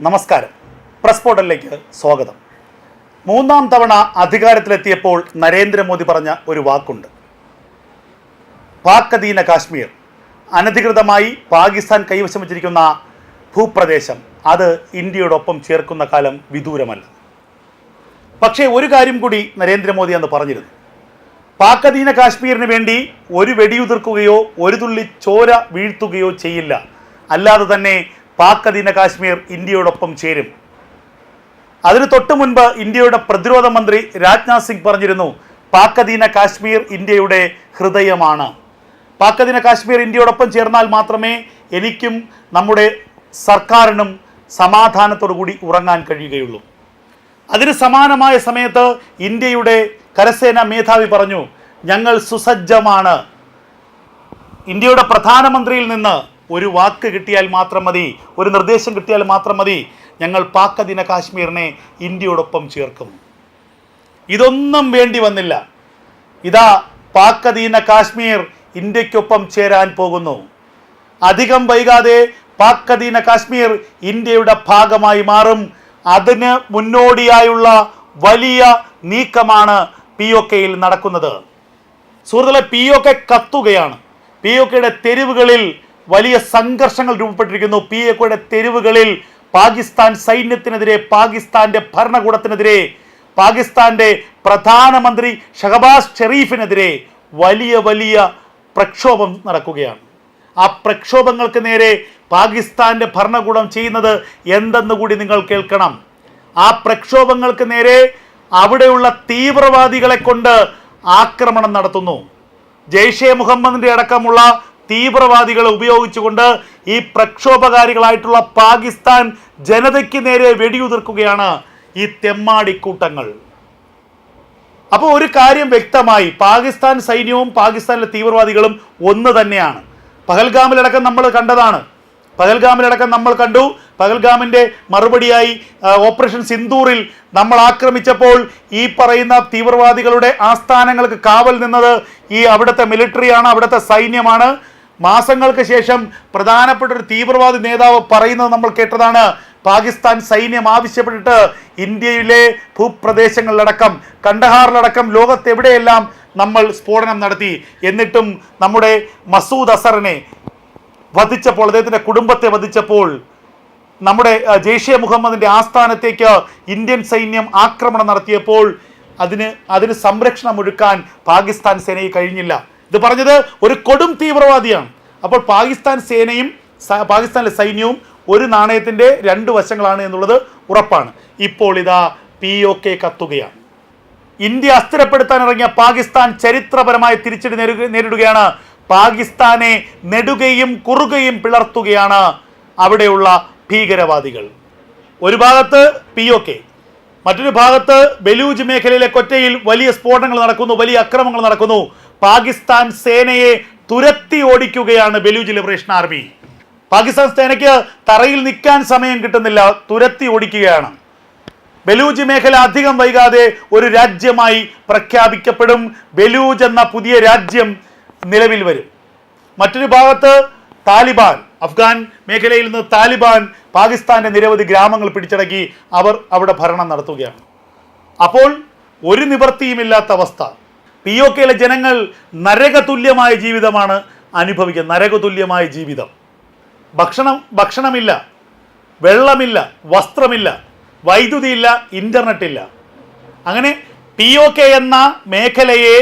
നമസ്കാരം. പ്രസ് പോർട്ടലിലേക്ക് സ്വാഗതം. മൂന്നാം തവണ അധികാരത്തിലെത്തിയപ്പോൾ നരേന്ദ്രമോദി പറഞ്ഞ ഒരു വാക്കുണ്ട്. പാക് കാശ്മീർ. അനധികൃതമായി പാകിസ്ഥാൻ കൈവശം വച്ചിരിക്കുന്ന ഭൂപ്രദേശം. അത് ഇന്ത്യയോടൊപ്പം ചേർക്കുന്ന കാലം വിദൂരമല്ല. പക്ഷേ ഒരു കാര്യം കൂടി നരേന്ദ്രമോദി അന്ന് പറഞ്ഞിരുന്നു. പാക് അധീന കാശ്മീരിന് വേണ്ടി ഒരു വെടിയുതിർക്കുകയോ ഒരു തുള്ളി ചോര വീഴ്ത്തുകയോ ചെയ്യില്ല. അല്ലാതെ തന്നെ പാക് അധീന കാശ്മീർ ഇന്ത്യയോടൊപ്പം ചേരും. അതിന് തൊട്ടു മുൻപ് ഇന്ത്യയുടെ പ്രതിരോധ മന്ത്രി രാജ്നാഥ് സിംഗ് പറഞ്ഞിരുന്നു പാക് അധീന കാശ്മീർ ഇന്ത്യയുടെ ഹൃദയമാണ്. പാക് അധീന കാശ്മീർ ഇന്ത്യയോടൊപ്പം ചേർന്നാൽ മാത്രമേ എനിക്കും നമ്മുടെ സർക്കാരിനും സമാധാനത്തോടു കൂടി ഉറങ്ങാൻ കഴിയുകയുള്ളൂ. അതിന് സമാനമായ സമയത്ത് ഇന്ത്യയുടെ കരസേന മേധാവി പറഞ്ഞു ഞങ്ങൾ സുസജ്ജമാണ്. ഇന്ത്യയുടെ പ്രധാനമന്ത്രിയിൽ നിന്ന് ഒരു വാക്ക് കിട്ടിയാൽ മാത്രം മതി ഒരു നിർദ്ദേശം കിട്ടിയാൽ മാത്രം മതി ഞങ്ങൾ പാക്കദിന കാശ്മീരിനെ ഇന്ത്യയോടൊപ്പം ചേർക്കും. ഇതൊന്നും വേണ്ടി വന്നില്ല. ഇതാ പാക്കദീന കാശ്മീർ ഇന്ത്യക്കൊപ്പം ചേരാൻ പോകുന്നു. അധികം വൈകാതെ പാക്കദീന കാശ്മീർ ഇന്ത്യയുടെ ഭാഗമായി മാറും. അതിന് മുന്നോടിയായുള്ള വലിയ നീക്കമാണ് പി ഒ കെയിൽ നടക്കുന്നത്. സുഹൃത്തുക്കളെ പി ഒ കെ കത്തുകയാണ്. പി ഒ കെയുടെ തെരുവുകളിൽ വലിയ സംഘർഷങ്ങൾ രൂപപ്പെട്ടിരിക്കുന്നു. പി എക്കോയുടെ കെയുടെ തെരുവുകളിൽ പാകിസ്ഥാൻ സൈന്യത്തിനെതിരെ പാകിസ്ഥാന്റെ ഭരണകൂടത്തിനെതിരെ പാകിസ്ഥാന്റെ പ്രധാനമന്ത്രി ഷഹബാസ് ഷെറീഫിനെതിരെ വലിയ വലിയ പ്രക്ഷോഭം നടക്കുകയാണ്. ആ പ്രക്ഷോഭങ്ങൾക്ക് നേരെ പാകിസ്ഥാന്റെ ഭരണകൂടം ചെയ്യുന്നത് എന്തെന്ന് കൂടി നിങ്ങൾ കേൾക്കണം. ആ പ്രക്ഷോഭങ്ങൾക്ക് നേരെ അവിടെയുള്ള തീവ്രവാദികളെ കൊണ്ട് ആക്രമണം നടത്തുന്നു. ജെയ്ഷെ മുഹമ്മദിന്റെ അടക്കമുള്ള തീവ്രവാദികളെ ഉപയോഗിച്ചുകൊണ്ട് ഈ പ്രക്ഷോഭകാരികളായിട്ടുള്ള പാകിസ്ഥാൻ ജനതയ്ക്ക് നേരെ വെടിയുതിർക്കുകയാണ് ഈ തെമ്മാടിക്കൂട്ടങ്ങൾ. അപ്പോൾ ഒരു കാര്യം വ്യക്തമായി പാകിസ്ഥാൻ സൈന്യവും പാകിസ്ഥാനിലെ തീവ്രവാദികളും ഒന്ന് തന്നെയാണ്. പഹൽഗാമിലടക്കം നമ്മൾ കണ്ടതാണ്. പഹൽഗാമിലടക്കം നമ്മൾ കണ്ടു. പഹൽഗാമിന്റെ മറുപടിയായി ഓപ്പറേഷൻ സിന്ദൂറിൽ നമ്മൾ ആക്രമിച്ചപ്പോൾ ഈ പറയുന്ന തീവ്രവാദികളുടെ ആസ്ഥാനങ്ങൾക്ക് കാവൽ നിന്നത് ഈ അവിടുത്തെ മിലിറ്ററിയാണ് അവിടുത്തെ സൈന്യമാണ്. മാസങ്ങൾക്ക് ശേഷം പ്രധാനപ്പെട്ട ഒരു തീവ്രവാദി നേതാവ് പറയുന്നത് നമ്മൾ കേട്ടതാണ്. പാകിസ്ഥാൻ സൈന്യം ആവശ്യപ്പെട്ടിട്ട് ഇന്ത്യയിലെ ഭൂപ്രദേശങ്ങളിലടക്കം കണ്ടഹാറിലടക്കം ലോകത്തെവിടെയെല്ലാം നമ്മൾ സ്ഫോടനം നടത്തി. എന്നിട്ടും നമ്മുടെ മസൂദ് അസറിനെ വധിച്ചപ്പോൾ അദ്ദേഹത്തിന്റെ കുടുംബത്തെ വധിച്ചപ്പോൾ നമ്മുടെ ജെയ്ഷെ മുഹമ്മദിന്റെ ആസ്ഥാനത്തേക്ക് ഇന്ത്യൻ സൈന്യം ആക്രമണം നടത്തിയപ്പോൾ അതിന് അതിന് സംരക്ഷണം ഒരുക്കാൻ പാകിസ്ഥാൻ സേനയെ കഴിഞ്ഞില്ല. ഇത് പറഞ്ഞത് ഒരു കൊടും തീവ്രവാദിയാണ്. അപ്പോൾ പാകിസ്ഥാൻ സേനയും പാകിസ്ഥാനിലെ സൈന്യവും ഒരു നാണയത്തിന്റെ രണ്ട് വശങ്ങളാണ് എന്നുള്ളത് ഉറപ്പാണ്. ഇപ്പോൾ ഇതാ പി ഒ കെ കത്തുകയാണ്. ഇന്ത്യ അസ്ഥിരപ്പെടുത്താൻ ഇറങ്ങിയ പാകിസ്ഥാൻ ചരിത്രപരമായ തിരിച്ചടി നേരിടു- നേരിടുകയാണ്. പാകിസ്ഥാനെ നെടുകയും കുറുകയും പിളർത്തുകയാണ് അവിടെയുള്ള ഭീകരവാദികൾ. ഒരു ഭാഗത്ത് പി ഒ കെ മറ്റൊരു ഭാഗത്ത് ബലൂജ് മേഖലയിലെ കൊറ്റയിൽ വലിയ സ്ഫോടനങ്ങൾ നടക്കുന്നു വലിയ അക്രമങ്ങൾ നടക്കുന്നു. പാകിസ്ഥാൻ സേനയെ തുരത്തി ഓടിക്കുകയാണ് ബലൂജ് ലിബറേഷൻ ആർമി പാകിസ്ഥാൻ സേനയ്ക്ക് തറയിൽ നിൽക്കാൻ സമയം കിട്ടുന്നില്ല തുരത്തി ഓടിക്കുകയാണ്. ബലൂജ് മേഖല അധികം വൈകാതെ ഒരു രാജ്യമായി പ്രഖ്യാപിക്കപ്പെടും. ബലൂജ് എന്ന പുതിയ രാജ്യം നിലവിൽ വരും. മറ്റൊരു ഭാഗത്ത് താലിബാൻ. അഫ്ഗാൻ മേഖലയിൽ നിന്ന് താലിബാൻ പാകിസ്ഥാന്റെ നിരവധി ഗ്രാമങ്ങൾ പിടിച്ചടക്കി അവർ അവിടെ ഭരണം നടത്തുകയാണ്. അപ്പോൾ ഒരു നിവൃത്തിയുമില്ലാത്ത അവസ്ഥ. പി ഒ കെയിലെ ജനങ്ങൾ നരകതുല്യമായ ജീവിതമാണ് അനുഭവിക്കുന്നത് നരകതുല്യമായ ജീവിതം. ഭക്ഷണം ഭക്ഷണമില്ല. വെള്ളമില്ല. വസ്ത്രമില്ല. വൈദ്യുതിയില്ല. ഇന്റർനെറ്റ് ഇല്ല അങ്ങനെ പി ഒ കെ എന്ന മേഖലയെ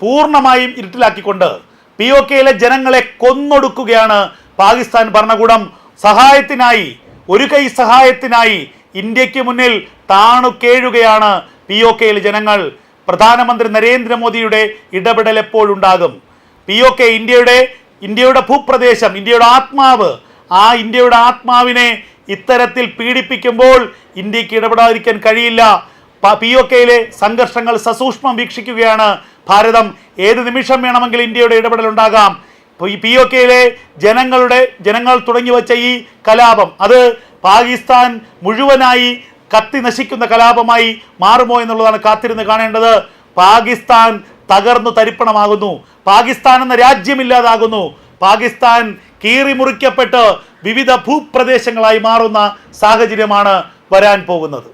പൂർണമായും ഇരുട്ടിലാക്കിക്കൊണ്ട് പി ഒ കെയിലെ ജനങ്ങളെ കൊന്നൊടുക്കുകയാണ് പാകിസ്ഥാൻ ഭരണകൂടം സഹായത്തിനായി ഒരു കൈ സഹായത്തിനായി ഇന്ത്യയ്ക്ക് മുന്നിൽ താണു കേഴുകയാണ് പി ഒ കെയിലെ ജനങ്ങൾ. പ്രധാനമന്ത്രി നരേന്ദ്രമോദിയുടെ ഇടപെടൽ എപ്പോഴുണ്ടാകും പി ഒ കെ ഇന്ത്യയുടെ ഇന്ത്യയുടെ ഭൂപ്രദേശം ഇന്ത്യയുടെ ആത്മാവ് ആ ഇന്ത്യയുടെ ആത്മാവിനെ ഇത്തരത്തിൽ പീഡിപ്പിക്കുമ്പോൾ ഇന്ത്യയ്ക്ക് ഇടപെടാതിരിക്കാൻ കഴിയില്ല. പി ഒ കെയിലെ സംഘർഷങ്ങൾ സസൂക്ഷ്മം വീക്ഷിക്കുകയാണ്. ഭാരതം ഏത് നിമിഷം വേണമെങ്കിൽ ഇന്ത്യയുടെ ഇപ്പോൾ ഈ പി ഒ കെയിലെ ജനങ്ങളുടെ ജനങ്ങൾ തുടങ്ങി വച്ച ഈ കലാപം അത് പാകിസ്ഥാൻ മുഴുവനായി കത്തി നശിക്കുന്ന കലാപമായി മാറുമോ എന്നുള്ളതാണ് കാത്തിരുന്ന് കാണേണ്ടത്. പാകിസ്ഥാൻ തകർന്നു തരിപ്പണമാകുന്നു. പാകിസ്ഥാൻ എന്ന രാജ്യമില്ലാതാകുന്നു. പാകിസ്ഥാൻ കീറിമുറിക്കപ്പെട്ട് വിവിധ ഭൂപ്രദേശങ്ങളായി മാറുന്ന സാഹചര്യമാണ് വരാൻ പോകുന്നത്.